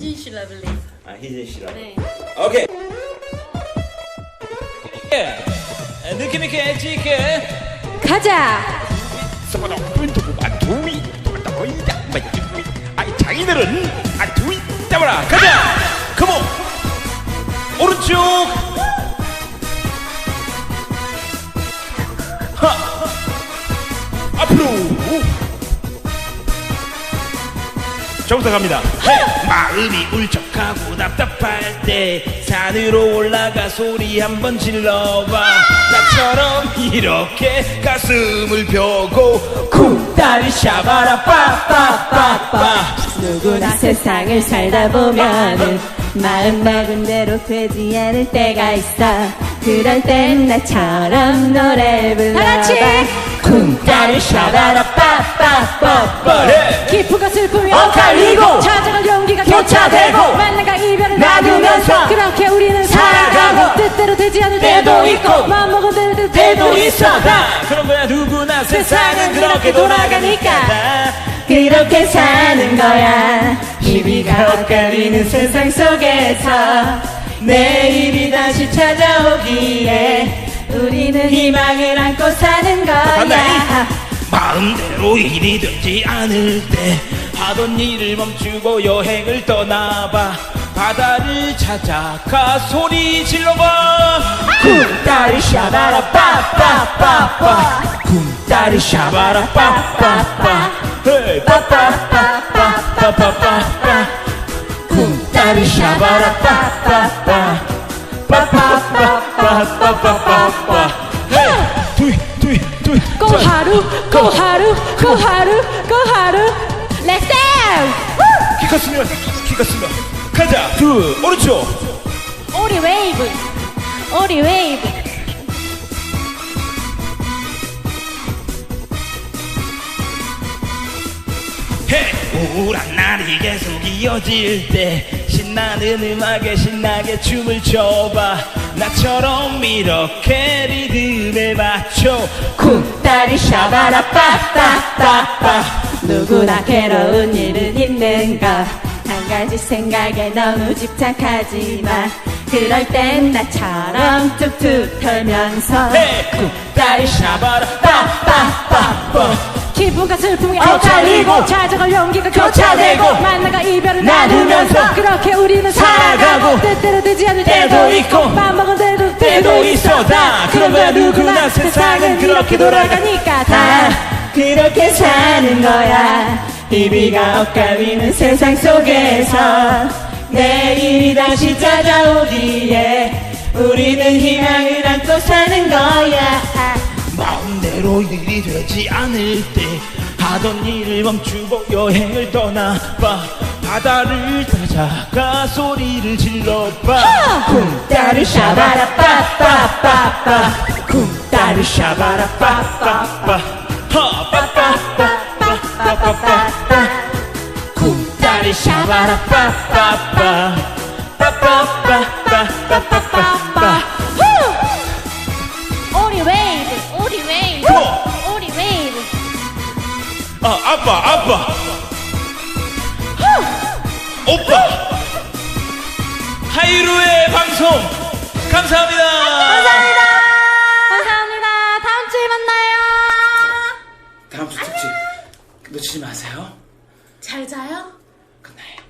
희진 씨 러블리. 아 희진 씨라고. 네. 오케이. 예. 느낌 있게 엣지 있게 가자. 서거너 윈도고 아 두이 또이다 아이 장인어른 아 두이 잡아라 가자 컴온 오른쪽 저부터 갑니다 마음이 울적하고 답답할 때 산으로 올라가 소리 한번 질러봐 나처럼 이렇게 가슴을 펴고 쿵따리 샤바라 빠빠빠빠 누구나 세상을 살다 보면은 마음 먹은 대로 되지 않을 때가 있어. 그럴 땐 나처럼 노래 불러봐. 쿵따리 샤바라 빠빠빠빠. 네. 기쁘고 슬픔이 엇갈 되지 않을 때도 때도 있고 있고 마음 먹은 대로 때도 있어. 다 그런 거야 누구나 세상은 그렇게 돌아가니까. 그렇게 사는 거야. 희비가 엇갈리는 세상 속에서 내일이 다시 찾아오기에 우리는 희망을 안고 사는 거야. 마음대로 일이 되지 않을 때 하던 일을 멈추고 여행을 떠나봐 바다를 찾아 가 소리 질러봐 쿵따리 샤바라 빠빠빠빠 쿵따리 샤바라 빠빠빠 빠빠빠빠빠빠빠 쿵따리 샤바라 빠빠빠 빠빠빠빠빠빠빠 두이 두이 두이 고하루 고하루 고하루 고하루 렛츠 키 컸으면 키 컸으면 가자. 둘 오른쪽. 오리 웨이브. 오리 웨이브. 해. 우울한 날이 계속 이어질 때 신나는 음악에 신나게 춤을 춰봐. 나처럼 이렇게 리듬에 맞춰. 쿵따리 샤바라 빠빠빠빠. 누구나 괴로운 일은 있는 것 한 가지 생각에 너무 집착하지 마. 그럴 땐 나처럼 툭툭 털면서 해 쿵따리 샤바라 빠빠빠빠. 기분과 슬픔이 엇갈리고 찾아갈 용기가 교차되고 만남과 이별을 나누면서 그렇게 우리는 살아가고 뜻대로 되지 않을 때도 때도 있고 있고 맘먹은 대로 때도 있어. 다 그런 거야 누구나 세상은 그렇게 돌아가니까 다 그렇게 사는 거야 희비가 엇갈리는 세상 속에서 내일이 다시 찾아오기에 우리는 희망을 안고 사는 거야. 마음대로 일이 되지 않을 때 하던 일을 멈추고 여행을 떠나봐. 바다를 찾아가 소리를 질러봐. 쿵따리 샤바라 빠빠빠빠. 쿵따리 샤바라 빠빠빠. 하 빠빠빠빠빠빠빠 쿵따리 샤바라 빠빠빠 빠빠빠빠빠빠빠 오리 웨이브. 오리 웨이브. 고! 오리 웨이브. 아 아빠 아빠 오빠 하이루의 방송 감사합니다. 감사합니다. 놓치지 마세요. 잘 자요? 끝나요.